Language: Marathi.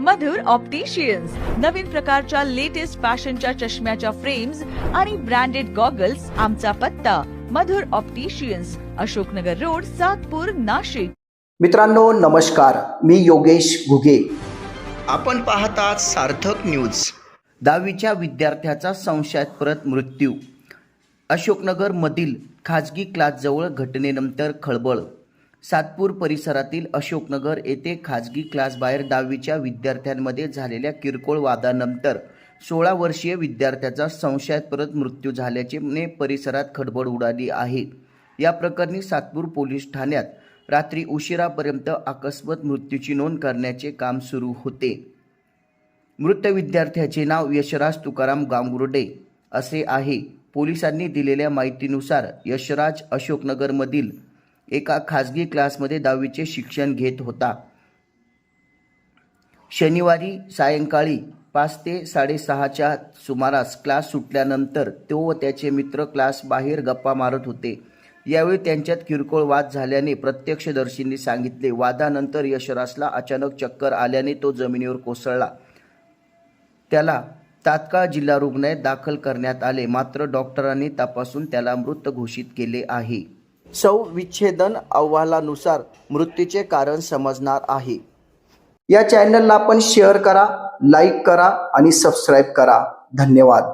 मधुर ऑप्टिशियन्स नवीन प्रकारच्या लेटेस्ट फॅशनच्या चष्म्याच्या फ्रेम्स आणि ब्रँडेड गॉगल्स आमचा पत्ता. Madhur opticians Ashoknagar road Satpur Nashik. मित्रांनो नमस्कार. मी योगेश घुगे. आपण पाहतात सार्थक न्यूज दहावीच्या विद्यार्थ्याचा संशयास्पद मृत्यू. अशोकनगरमधील खाजगी क्लासजवळ घटनेनंतर खळबळ. सातपूर परिसरातील अशोकनगर येथे खाजगी क्लासबाहेर दहावीच्या विद्यार्थ्यांमध्ये झालेल्या किरकोळ वादानंतर सोळा वर्षीय विद्यार्थ्याचा संशयास्पद मृत्यू झाल्याचे परिसरात खडबड उडाली आहे. या प्रकरणी सातपूर पोलीस ठाण्यात रात्री उशिरापर्यंत अकस्मात मृत्यूची नोंद करण्याचे काम सुरू होते. मृत विद्यार्थ्याचे नाव यशराज तुकाराम गांगुर्डे असे आहे. पोलिसांनी दिलेल्या माहितीनुसार यशराज अशोकनगरमधील एका खाजगी क्लासमध्ये दहावीचे शिक्षण घेत होता. शनिवारी सायंकाळी पाच ते साडेसहाच्या सुमारास क्लास सुटल्यानंतर तो व त्याचे मित्र क्लास बाहेर गप्पा मारत होते. यावेळी त्यांच्यात किरकोळ वाद झाल्याने प्रत्यक्षदर्शींनी सांगितले वादानंतर यशराजला अचानक चक्कर आल्याने तो जमिनीवर कोसळला. त्याला तात्काळ जिल्हा रुग्णालयात दाखल करण्यात आले मात्र डॉक्टरांनी तपासून त्याला मृत घोषित केले आहे. विच्छेदन अहवालानुसार मृत्यूचे कारण समजणार आहे. या चॅनलला आपण शेअर करा लाईक करा आणि सबस्क्राईब करा. धन्यवाद.